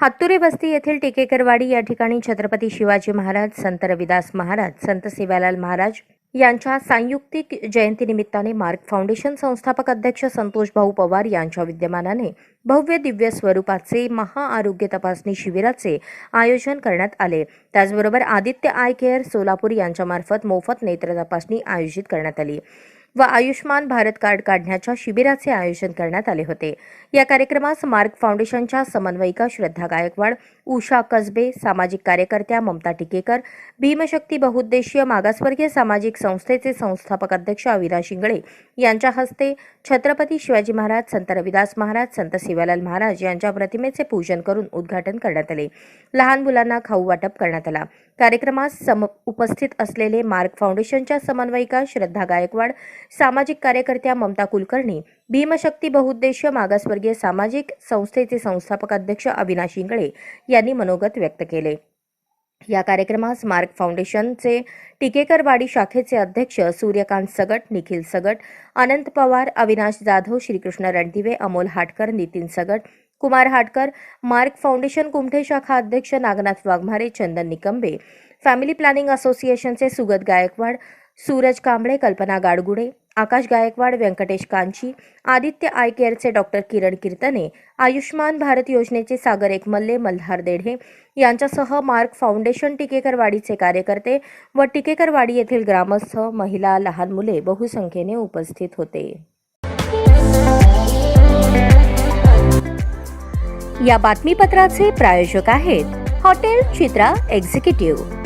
हातुरे वस्ती येथील टिकेकरवाडी या ठिकाणी छत्रपती शिवाजी महाराज संत रविदास महाराज संत सेवालाल महाराज यांच्या संयुक्तिक जयंतीनिमित्ताने मार्क फाउंडेशन संस्थापक अध्यक्ष संतोष भाऊ पवार यांच्या विद्यमानाने भव्य दिव्य स्वरूपाचे महाआरोग्य तपासणी शिबिराचे आयोजन करण्यात आले. त्याचबरोबर आदित्य आय केअर सोलापूर यांच्यामार्फत मोफत नेत्र तपासणी आयोजित करण्यात आली. व आयुष्मान भारत कार्ड काढण्याच्या शिबिराचे आयोजन करण्यात आले होते. या कार्यक्रमास मार्क फाउंडेशनच्या समन्वयिका श्रद्धा गायकवाड उषा कसबे सामाजिक कार्यकर्त्या ममता टिकेकर भीमशक्ती बहुउद्देशीय मागासवर्गीय सामाजिक संस्थेचे संस्थापक अध्यक्ष अविरा शिंगळे यांच्या हस्ते छत्रपती शिवाजी महाराज संत रविदास महाराज संत सेवालाल महाराज यांच्या प्रतिमेचे पूजन करून उद्घाटन करण्यात आले. लहान मुलांना खाऊ वाटप करण्यात आला. कार्यक्रमास सम उपस्थित असलेले मार्क फाउंडेशनच्या समन्वयिका श्रद्धा गायकवाड सामाजिक कार्यकर्त्या ममता कुलकर्णी भीमशक्ती बहुउद्देशीय मागासवर्गीय सामाजिक संस्थेचे संस्थापक अध्यक्ष अविनाश इंगळे यांनी मनोगत व्यक्त केले. या कार्यक्रमास मार्क फाउंडेशनचे टिकेकरवाडी शाखेचे अध्यक्ष सूर्यकांत सगट निखिल सगट अनंत पवार अविनाश जाधव श्रीकृष्ण रणदिवे अमोल हाटकर नितीन सगट कुमार हाटकर मार्क फाउंडेशन कुमठे शाखा अध्यक्ष नागनाथ वाघमारे चंदन निकंबे फॅमिली प्लॅनिंग असोसिएशनचे सुगत गायकवाड सूरज कांबळे कल्पना गाडगुडे आकाश गायकवाड व्यंकटेश कांची आदित्य आय केअरचे डॉक्टर किरण कीर्तने आयुष्मान भारत योजनेचे सागर एकमल्ले मल्हार देढे यांच्यासह मार्क फाउंडेशन टिकेकरवाडीचे कार्यकर्ते व टिकेकरवाडी येथील ग्रामस्थ महिला लहान मुले बहुसंख्येने उपस्थित होते. या बातमीपत्राचे प्रायोजक आहेत हॉटेल चित्रा एक्झिक्युटिव्ह.